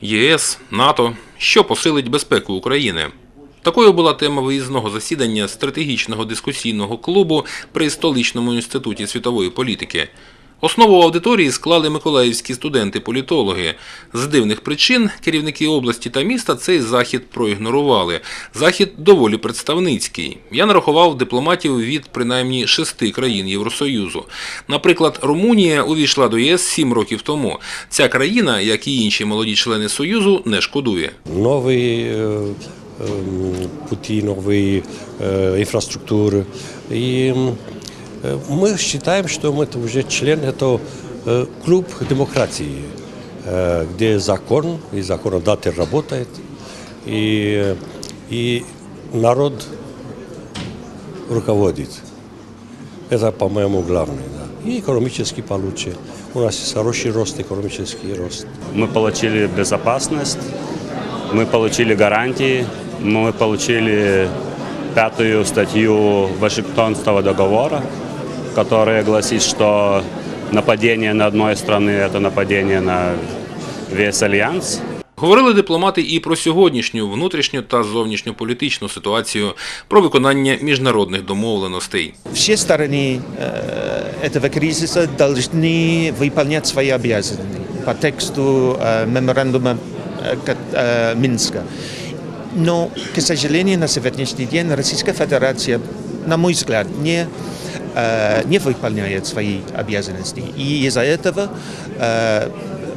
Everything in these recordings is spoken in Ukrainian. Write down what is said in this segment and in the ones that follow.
ЄС, НАТО, що посилить безпеку України. Такою була тема виїзного засідання стратегічного дискусійного клубу при столичному інституті світової політики. Основу аудиторії склали миколаївські студенти-політологи. З дивних причин керівники області та міста цей захід проігнорували. Захід доволі представницький. Я нарахував дипломатів від принаймні шести країн Євросоюзу. Наприклад, Румунія увійшла до ЄС сім років тому. Ця країна, як і інші молоді члени Союзу, не шкодує. новые э, эм, пути, новые Мы считаем, что мы это уже член этого э, клуб демократии, э, где закон и законодатель работает, и, и народ руководит. Это, по-моему, главное. Да. И экономически получше. У нас есть хороший рост, экономический рост. Мы получили безопасность, мы получили гарантии, мы получили пятую статью Вашингтонского договора, которая гласит, что нападение на одной страны – это нападение на весь альянс. Говорили дипломати і про сьогоднішню внутрішню та зовнішньополітичну ситуацію, про виконання міжнародних домовленостей. все стороны э, этого кризиса должны выполнять свои обязанности по тексту э, меморандума э, ка- э, Минска. Но, к сожалению, на сегодняшний день Российская Федерация, на мой взгляд, не, э, не выполняет свои обязанности. И из-за этого э,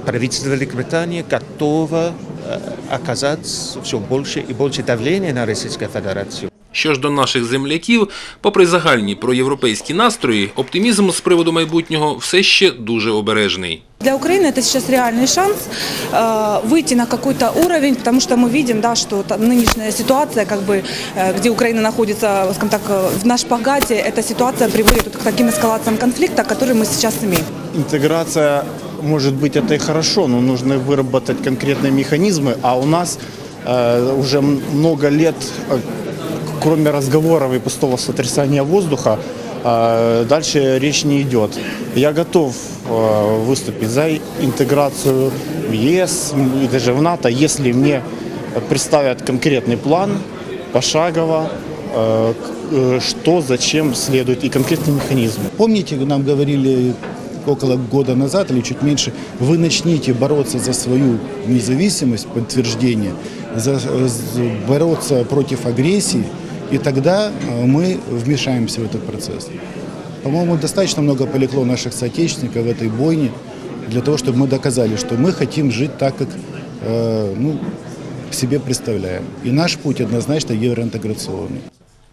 правительство Великобритании готово э, оказать все больше и больше давления на Российскую Федерацию. Що ж до наших земляків, попри загальні проєвропейські настрої, оптимізм з приводу майбутнього все ще дуже обережний. Для Украины это сейчас реальный шанс э, выйти на какой-то уровень, потому что мы видим, да, что там нынешняя ситуация, как бы, э, где Украина находится, скажем так, э, в нашем шпагате, эта ситуация приводит вот к таким эскалациям конфликта, которые мы сейчас имеем. Интеграция, может быть, это и хорошо, но нужно выработать конкретные механизмы, а у нас э, уже м- много лет, э, кроме разговоров и пустого сотрясания воздуха, э, дальше речь не идет. Я готов э, выступить за интеграцию в ЕС и даже в НАТО, если мне представят конкретный план пошагово, к- э, что, зачем следует и конкретные механизмы. Помните, нам говорили около года назад или чуть меньше, вы начните бороться за свою независимость, подтверждение, бороться против агрессии, и тогда э, мы вмешаемся в этот процесс. По-моему, достаточно много полегло наших соотечественников в этой бойне для того, чтобы мы доказали, что мы хотим жить так, как э, ну, себе представляем. И наш путь однозначно евроинтеграционный.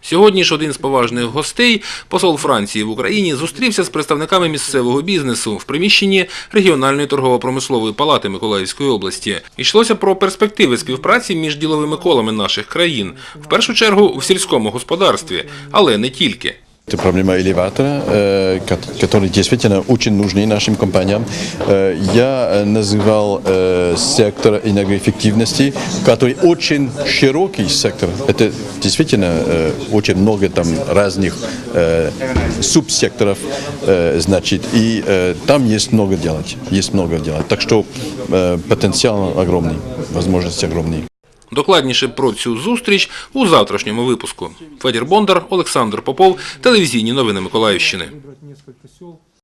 Сьогодні ж один з поважних гостей, посол Франції в Україні, зустрівся з представниками місцевого бізнесу в приміщенні регіональної торгово-промислової палати Миколаївської області. Йшлося про перспективи співпраці між діловими колами наших країн, в першу чергу в сільському господарстві, але не тільки. Это проблема элеватора, э, ко- который действительно очень нужны нашим компаниям. Э, Я э, называл э, сектор энергоэффективности, который очень широкий сектор. Это действительно э, очень много там разных э, субсекторов, э, значит, и э, там есть много делать, есть много делать. Так что э, потенциал огромный, возможности огромные. Докладніше про цю зустріч у завтрашньому випуску. Федір Бондар, Олександр Попов, телевізійні новини Миколаївщини.